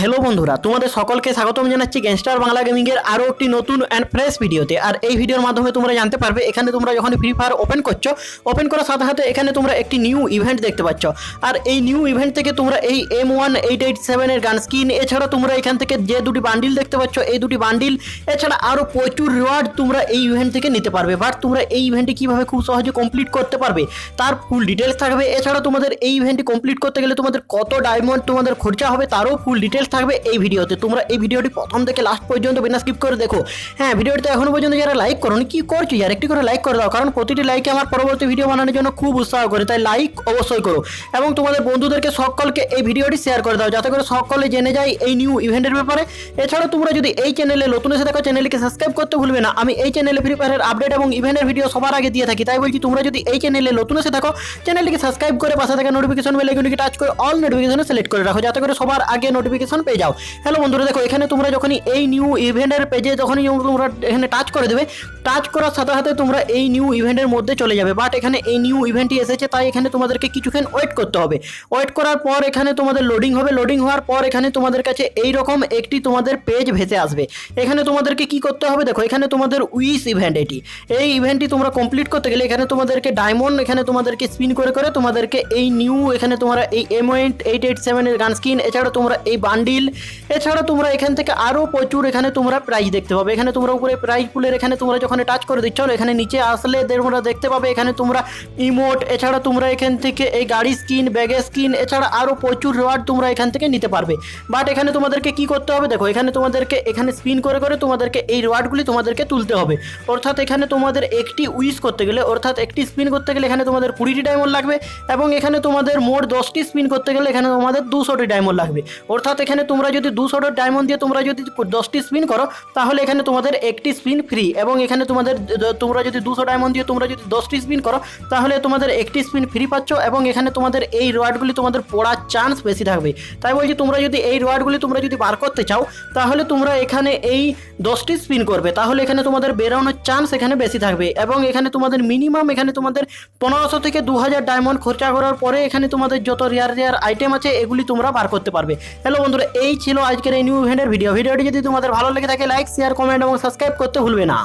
Hello বন্ধুরা, তোমাদের সকলকে স্বাগতম জানাচ্ছি গ্যাংস্টার বাংলা গেমিং এর আরও একটি নতুন অ্যান্ড ফ্রেশ ভিডিওতে আর এই ভিডিওর মাধ্যমে তোমরা জানতে পারবে, এখানে তোমরা যখন ফ্রি ফায়ার ওপেন করছ ওপেন করার সাথে সাথে এখানে তোমরা একটি নিউ ইভেন্ট দেখতে পাচ্ছ। আর এই নিউ ইভেন্ট থেকে তোমরা এই এম ওয়ান এইট এইট সেভেনের গান স্কিন এছাড়া তোমরা এখান থেকে যে দুটি বান্ডিল দেখতে পাচ্ছ, এই দুটি বান্ডিল এছাড়া আরও প্রচুর রিওয়ার্ড তোমরা এই ইভেন্ট থেকে নিতে পারবে। বাট তোমরা এই ইভেন্টটি কীভাবে খুব সহজে কমপ্লিট করতে পারবে, তার ফুল ডিটেলস থাকবে। এছাড়া তোমাদের এই ইভেন্টটি কমপ্লিট করতে গেলে তোমাদের কত ডায়মন্ড তোমাদের খরচা হবে, তারও ফুল ডিটেলস থাকবে এই ভিডিওতে। তোমরা এই ভিডিওটি প্রথম থেকে লাস্ট পর্যন্ত বিনা স্কিপ করে দেখো। হ্যাঁ ভিডিওটিতে এখনও পর্যন্ত যারা লাইক করোনি, কি করছ যার একটি করে লাইক করে দাও, কারণ প্রতিটি লাইকে আমার পরবর্তী ভিডিও বানানোর জন্য খুব উৎসাহ করে, তাই লাইক অবশ্যই করো। এবং তোমাদের বন্ধুদেরকে, সকলকে এই ভিডিওটি শেয়ার করে দাও, যাতে করে সকলে জেনে যায় এই নিউ ইভেন্টের ব্যাপারে। এছাড়া তোমরা যদি এই চ্যানেলে নতুন এসে থাকো চ্যানেলকে সাবস্ক্রাইব করতে ভুলবে না। আমি এই চ্যানেলে ফ্রি ফায়ারের আপডেট এবং ইভেন্টের ভিডিও সবার আগে দিয়ে থাকি, তাই বলছি তোমরা যদি এই চ্যানেলে নতুন এসে থাকো চ্যানেলটিকে সাবস্ক্রাইব করে পাশে থাকা নোটিফিকেশন বেল আইকনটিকে টাচ করে অল নোটিফিকেশন সিলেক্ট করে রাখো, যাতে করে সবার আগে নোটিফিকেশন পেয়ে যাও। হ্যালো বন্ধুরা, দেখো এখানে তোমরা যখনই এই নিউ ইভেন্টের পেজে যখনই তোমরা এখানে টাচ করে দেবে টাচ করার সাথে সাথে তোমরা এই নিউ ইভেন্টের মধ্যে চলে যাবে। বাট এখানে এই নিউ ইভেন্টটি এসেছে, তাই এখানে তোমাদেরকে কিছুক্ষণ ওয়েট করতে হবে। ওয়েট করার পর এখানে তোমাদের লোডিং হবে। লোডিং হওয়ার পর এখানে তোমাদের কাছে এই রকম একটি তোমাদের পেজ ভেসে আসবে। এখানে তোমাদেরকে কি করতে হবে? দেখো, এখানে তোমাদের উইস ইভেন্ট এটি। এই ইভেন্টটি তোমরা কমপ্লিট করতে গেলে এখানে তোমাদেরকে ডায়মন্ড এখানে তোমাদেরকে স্পিন করে করে তোমাদেরকে এই নিউ এখানে তোমরা এই এম এইট এইট সেভেনের গান স্কিন এছাড়া তোমরা এই বান্ডিল। এছাড়া তোমরা এখান থেকে আরও প্রচুর এখানে তোমরা প্রাইজ দেখতে পাবে। এখানে তোমরা উপরে প্রাইজ পুলের এখানে তোমরা যখন টাচ করে দিচ্ছ, এখানে নিচে আসলে তোমরা দেখতে পাবে এখানে তোমরা ইমোট এছাড়া তোমরা এখান থেকে এই গাড়ি স্কিন ব্যাগের স্কিন এছাড়া আরও প্রচুর রিওয়ার্ড তোমরা এখান থেকে নিতে পারবে। বাট এখানে তোমাদেরকে কি করতে হবে? দেখো, এখানে তোমাদেরকে, এখানে স্পিন করে করে তোমাদেরকে এই রিওয়ার্ডগুলি তোমাদেরকে তুলতে হবে। অর্থাৎ এখানে তোমাদের একটি উইস করতে গেলে, অর্থাৎ একটি স্পিন করতে গেলে এখানে তোমাদের কুড়িটি ডায়মন্ড লাগবে এবং এখানে তোমাদের মোট দশটি স্পিন করতে গেলে এখানে তোমাদের দুশোটি ডায়মন্ড লাগবে। অর্থাৎ এখানে তোমরা যদি দুশোটি ডায়মন্ড দিয়ে তোমরা যদি দশটি স্পিন করো, তাহলে এখানে তোমাদের একটি স্পিন ফ্রি এবং এখানে তোমাদের তোমরা যদি দুশো ডায়মন্ড দিয়ে তোমরা যদি দশটি স্পিন করো, তাহলে তোমাদের একটি স্পিন ফ্রি পাচ্ছ এবং এখানে তোমাদের এই রোয়ার্ডগুলি তোমাদের পড়ার চান্স বেশি থাকবে। তাই বলছি, তোমরা যদি এই রোয়ার্ডগুলি তোমরা যদি বার করতে চাও, তাহলে তোমরা এখানে এই দশটি স্পিন করবে। তাহলে এখানে তোমাদের বেরোনোর চান্স এখানে বেশি থাকবে। এবং এখানে তোমাদের মিনিমাম এখানে তোমাদের পনেরোশো থেকে দু হাজার ডায়মন্ড খরচা করার পরে এখানে তোমাদের যত রেয়ার রেয়ার আইটেম আছে, এগুলি তোমরা বার করতে পারবে। হ্যালো বন্ধুরা, এই ছিল আজকের এই নিউ ইভেন্টের ভিডিও ভিডিওটি যদি তোমাদের ভালো লেগে থাকে লাইক শেয়ার কমেন্ট এবং সাবস্ক্রাইব করতে ভুলবে না।